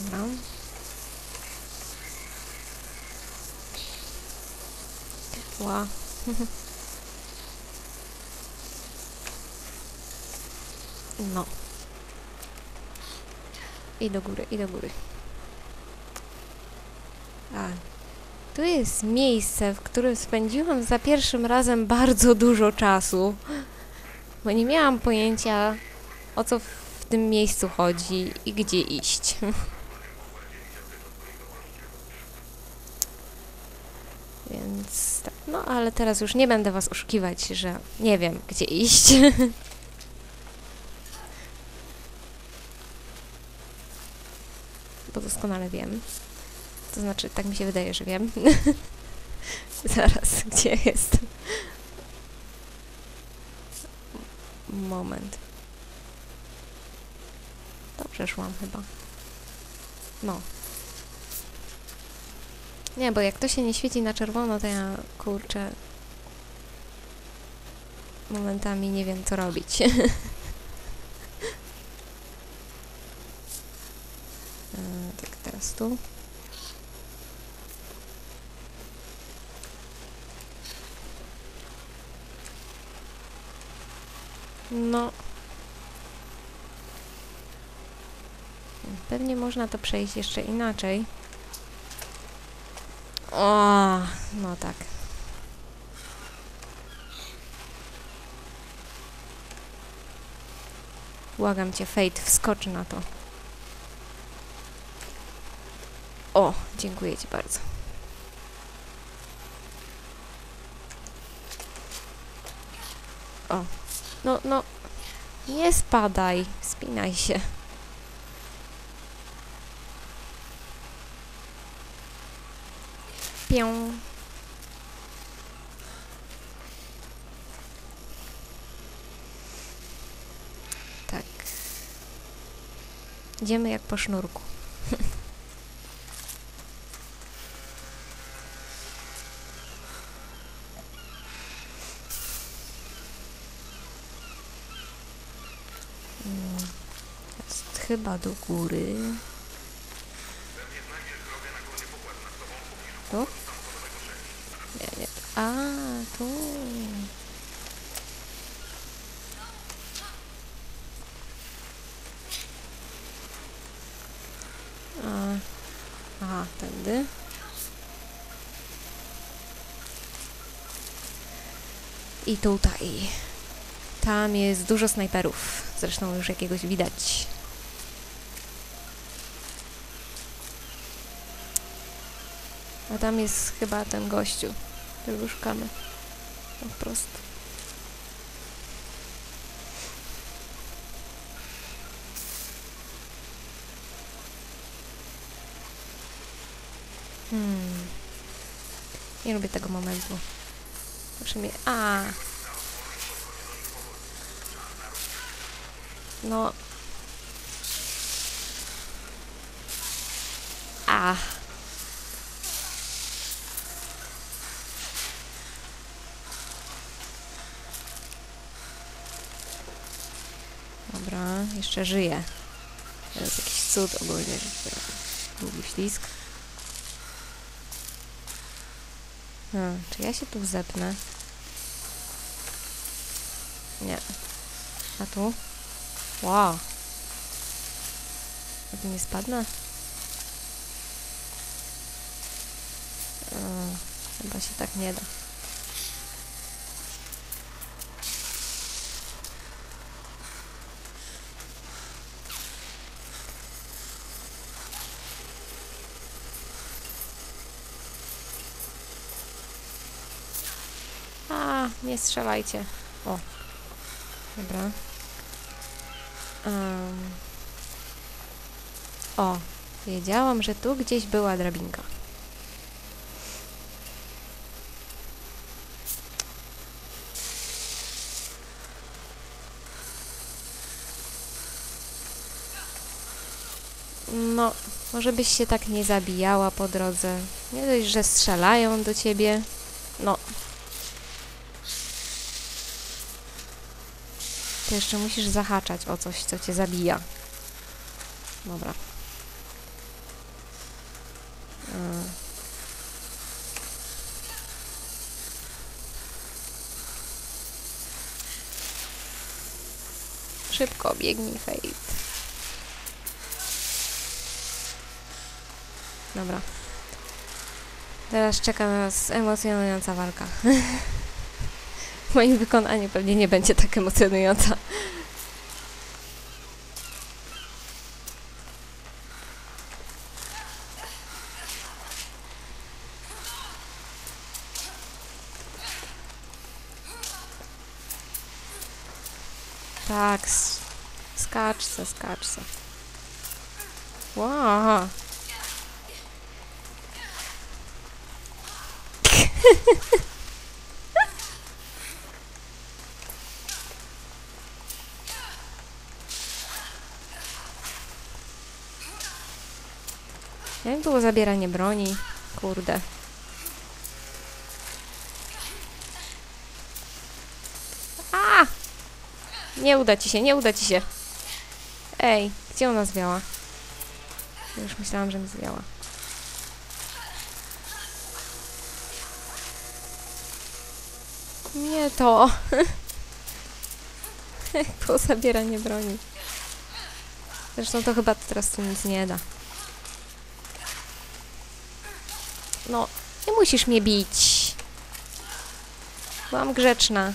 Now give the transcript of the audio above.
Dobra. Ła. No. I do góry, i do góry. A. Tu jest miejsce, w którym spędziłam za pierwszym razem bardzo dużo czasu. Bo nie miałam pojęcia, o co w tym miejscu chodzi i gdzie iść. Więc tak, no ale teraz już nie będę was oszukiwać, że nie wiem, gdzie iść. Bo doskonale wiem. To znaczy, tak mi się wydaje, że wiem. Zaraz, gdzie jest? Moment. Dobrze szłam chyba. No. Nie, bo jak to się nie świeci na czerwono, to ja kurczę. Momentami nie wiem, co robić. E, tak, teraz tu. No. Pewnie można to przejść jeszcze inaczej. O, no tak. Błagam cię, Fate, wskocz na to. O, dziękuję ci bardzo. O, no, no, nie spadaj, spinaj się. Pię. Tak. Idziemy jak po sznurku. Mm, chyba do góry. Tu? Nie, nie. A, tu. A, aha, tędy. I tutaj. Tam jest dużo snajperów. Zresztą już jakiegoś widać. A tam jest chyba ten gościu, którego szukamy. Po prostu. Hmm. Nie lubię tego momentu. Proszę mnie. A. No. A. Dobra, jeszcze żyje. To jest jakiś cud ogólnie. Długi ślisk. Hmm, czy ja się tu zepnę? Nie. A tu? Wow. A tu nie spadnę? Hmm, chyba się tak nie da. A, nie strzelajcie. O. Dobra. Em. O, wiedziałam, że tu gdzieś była drabinka. No, może byś się tak nie zabijała po drodze. Nie dość, że strzelają do ciebie. No, To jeszcze musisz zahaczać o coś, co cię zabija. Dobra. A. Szybko biegnij, Fate. Dobra. Teraz czeka nas emocjonująca walka. Moim wykonaniu pewnie nie będzie tak emocjonująca. Tak, skacz se, skacz se. Wow. Jak było zabieranie broni? Kurde. A! Nie uda ci się, nie uda ci się. Ej, gdzie ona zwiała? Już myślałam, że mi zwiała. Nie to. Jak było zabieranie broni. Zresztą to chyba teraz tu nic nie da. No, nie musisz mnie bić. Byłam grzeczna.